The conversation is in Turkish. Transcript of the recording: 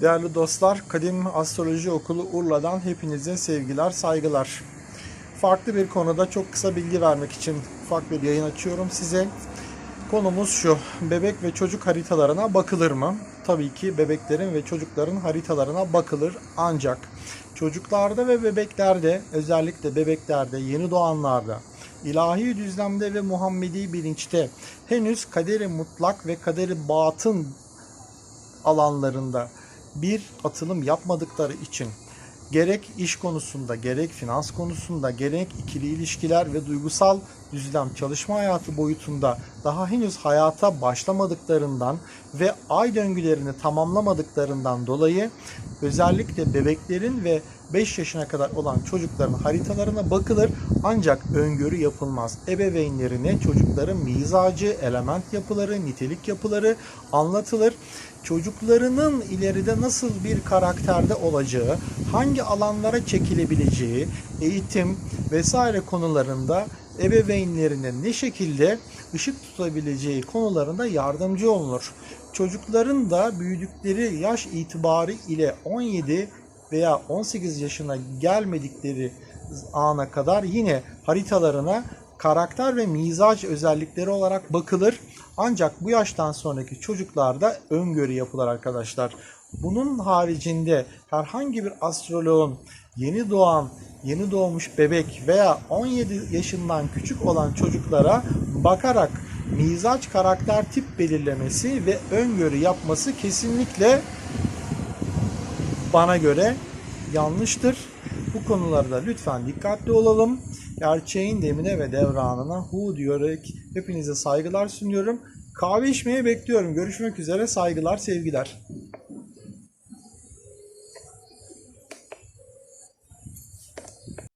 Değerli dostlar, Kadim Astroloji Okulu Urla'dan hepinize sevgiler, saygılar. Farklı bir konuda çok kısa bilgi vermek için ufak bir yayın açıyorum size. Konumuz şu, bebek ve çocuk haritalarına bakılır mı? Tabii ki bebeklerin ve çocukların haritalarına bakılır ancak çocuklarda ve bebeklerde, özellikle bebeklerde, yeni doğanlarda, ilahi düzlemde ve Muhammedi bilinçte henüz kaderi mutlak ve kaderi batın alanlarında bir atılım yapmadıkları için gerek iş konusunda, gerek finans konusunda, gerek ikili ilişkiler ve duygusal düzlem çalışma hayatı boyutunda daha henüz hayata başlamadıklarından ve ay döngülerini tamamlamadıklarından dolayı özellikle bebeklerin ve 5 yaşına kadar olan çocukların haritalarına bakılır ancak öngörü yapılmaz. Ebeveynlerine çocukların mizacı, element yapıları, nitelik yapıları anlatılır. Çocuklarının ileride nasıl bir karakterde olacağı, hangi alanlara çekilebileceği, eğitim vesaire konularında ebeveynlerine ne şekilde ışık tutabileceği konularında yardımcı olunur. Çocukların da büyüdükleri yaş itibarı ile 17 veya 18 yaşına gelmedikleri ana kadar yine haritalarına karakter ve mizaç özellikleri olarak bakılır. Ancak bu yaştan sonraki çocuklarda öngörü yapılır arkadaşlar. Bunun haricinde herhangi bir astroloğun yeni doğan, yeni doğmuş bebek veya 17 yaşından küçük olan çocuklara bakarak mizaç karakter tip belirlemesi ve öngörü yapması kesinlikle bana göre yanlıştır. Bu konularda lütfen dikkatli olalım. Gerçeğin demine ve devranına hu diyerek hepinize saygılar sunuyorum. Kahve içmeye bekliyorum. Görüşmek üzere. Saygılar, sevgiler.